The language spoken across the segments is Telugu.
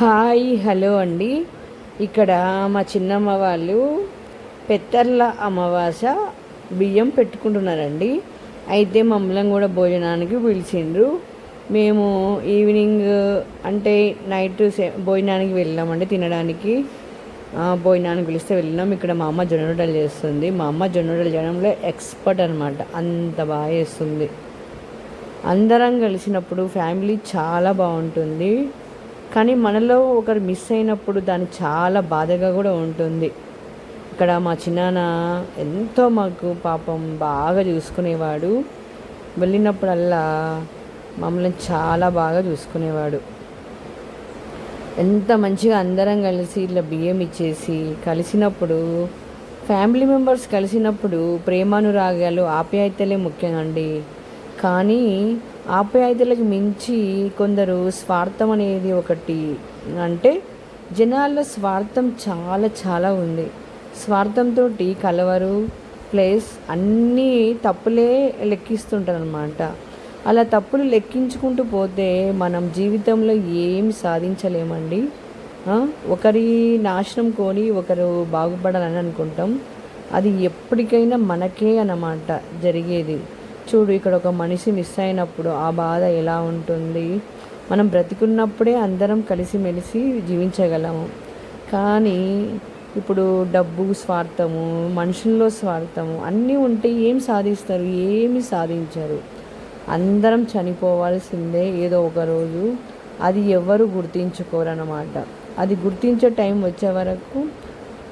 హాయ్ హలో అండి. ఇక్కడ మా చిన్నమ్మ వాళ్ళు పెత్తర్ల అమావాస్య బియ్యం పెట్టుకుంటున్నారండి. అయితే మమ్మల్ని కూడా భోజనానికి పిలిచిండ్రు. మేము ఈవినింగ్ అంటే నైట్ భోజనానికి వెళ్ళామండి తినడానికి. భోజనానికి పిలిస్తే వెళ్ళినాం. ఇక్కడ మా అమ్మ జొన్నడలు చేస్తుంది. మా అమ్మ జొన్నడలు చేయడంలో ఎక్స్పర్ట్ అనమాట అంత బాగా చేస్తుంది. అందరం కలిసినప్పుడు ఫ్యామిలీ చాలా బాగుంటుంది. కానీ మనలో ఒకరు మిస్ అయినప్పుడు దాన్ని చాలా బాధగా కూడా ఉంటుంది. ఇక్కడ మా చిన్నాన్న ఎంతో మాకు పాపం బాగా చూసుకునేవాడు. వెళ్ళినప్పుడల్లా మమ్మల్ని చాలా బాగా చూసుకునేవాడు. ఎంత మంచిగా అందరం కలిసి ఇట్లా బియ్యం ఇచ్చేసి కలిసినప్పుడు ఫ్యామిలీ మెంబర్స్ కలిసినప్పుడు ప్రేమానురాగాలు ఆప్యాయతలే ముఖ్యమండి కానీ ఆప్యాయతలకు మించి కొందరు స్వార్థం అనేది ఒకటి. అంటే జనాల్లో స్వార్థం చాలా చాలా ఉంది. స్వార్థంతో కలవరు ప్లస్ అన్నీ తప్పులే లెక్కిస్తుంటారు అనమాట అలా తప్పులు లెక్కించుకుంటూ పోతే మనం జీవితంలో ఏమి సాధించలేమండి. ఒకరి నాశనం కొని ఒకరు బాగుపడాలని అనుకుంటాం. అది ఎప్పటికైనా మనకే అన్నమాట జరిగేది. చూడు ఇక్కడ ఒక మనిషి మిస్ అయినప్పుడు ఆ బాధ ఎలా ఉంటుంది? మనం బ్రతికున్నప్పుడే అందరం కలిసిమెలిసి జీవించగలము. కానీ ఇప్పుడు డబ్బు స్వార్థము మనుషుల్లో స్వార్థము అన్నీ ఉంటే ఏం సాధిస్తారు? ఏమి సాధించరు. అందరం చనిపోవాల్సిందే ఏదో ఒక రోజు. అది ఎవరు గుర్తించుకోరన్నమాట. అది గుర్తించే టైం వచ్చే వరకు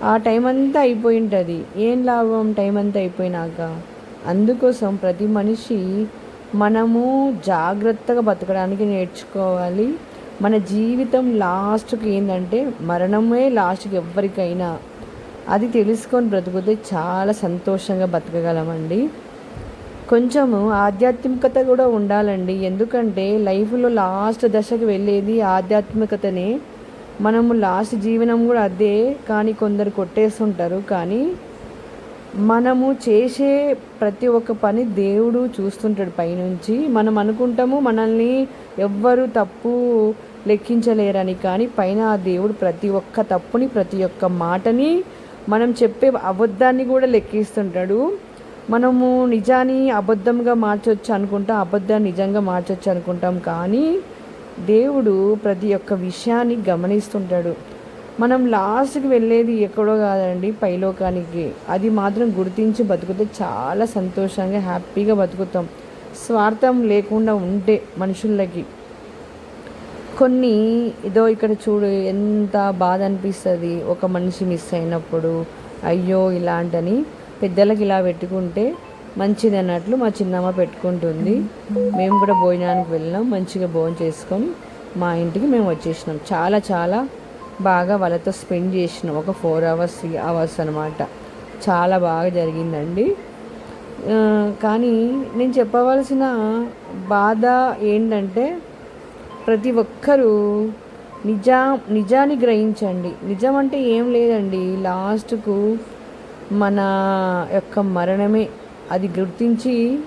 ఆ టైం అంతా అయిపోయి ఉంటుంది ఏం లాభం టైం అంతా అయిపోయినాక? అందుకోసం ప్రతి మనిషి మనము జాగ్రత్తగా బతకడానికి నేర్చుకోవాలి. మన జీవితం లాస్ట్కి ఏంటంటే మరణమే లాస్ట్కి ఎవరికైనా అది తెలుసుకొని బ్రతుకుతే చాలా సంతోషంగా బతకగలమండి. కొంచెము ఆధ్యాత్మికత కూడా ఉండాలండి. ఎందుకంటే లైఫ్లో లాస్ట్ దశకు వెళ్ళేది ఆధ్యాత్మికతనే. మనము లాస్ట్ జీవనం కూడా అదే కానీ కొందరు కొట్టేస్తుంటారు. కానీ మనము చేసే ప్రతి ఒక్క పని దేవుడు చూస్తుంటాడు పైనుంచి. మనం అనుకుంటాము మనల్ని ఎవ్వరు తప్పు లెక్కించలేరని కానీ పైన ఆ దేవుడు ప్రతి ఒక్క తప్పుని ప్రతి ఒక్క మాటని మనం చెప్పే అబద్ధాన్ని కూడా లెక్కిస్తుంటాడు. మనము నిజాన్ని అబద్ధంగా మార్చొచ్చు అనుకుంటాం అబద్ధాన్ని నిజంగా మార్చొచ్చు అనుకుంటాం కానీ దేవుడు ప్రతి ఒక్క విషయాన్ని గమనిస్తుంటాడు. మనం లాస్ట్కి వెళ్ళేది ఎక్కడో కాదండి పైలోకానికి. అది మాత్రం గుర్తించి బతుకుతే చాలా సంతోషంగా హ్యాపీగా బతుకుతాం. స్వార్థం లేకుండా ఉంటే మనుషులకి. కొన్ని ఇదో ఇక్కడ చూడు ఎంత బాధ అనిపిస్తుంది. ఒక మనిషి మిస్ అయినప్పుడు అయ్యో ఇలాంటని పెద్దలకి ఇలా పెట్టుకుంటే మంచిది అన్నట్లు మా చిన్నమ్మ పెట్టుకుంటుంది. మేము కూడా భోజనానికి వెళ్ళినాం మంచిగా భోజనం చేసుకొని మా ఇంటికి మేము వచ్చేసినాం. చాలా చాలా బాగా వాళ్ళతో స్పెండ్ చేసిన ఒక ఫోర్ అవర్స్ త్రీ అవర్స్ అనమాట చాలా బాగా జరిగిందండి. కానీ నేను చెప్పవలసిన బాధ ఏంటంటే ప్రతి ఒక్కరూ నిజా నిజాన్ని గ్రహించండి. నిజం అంటే ఏం లేదండి. లాస్ట్కు మన యొక్క మరణమే. అది గుర్తించి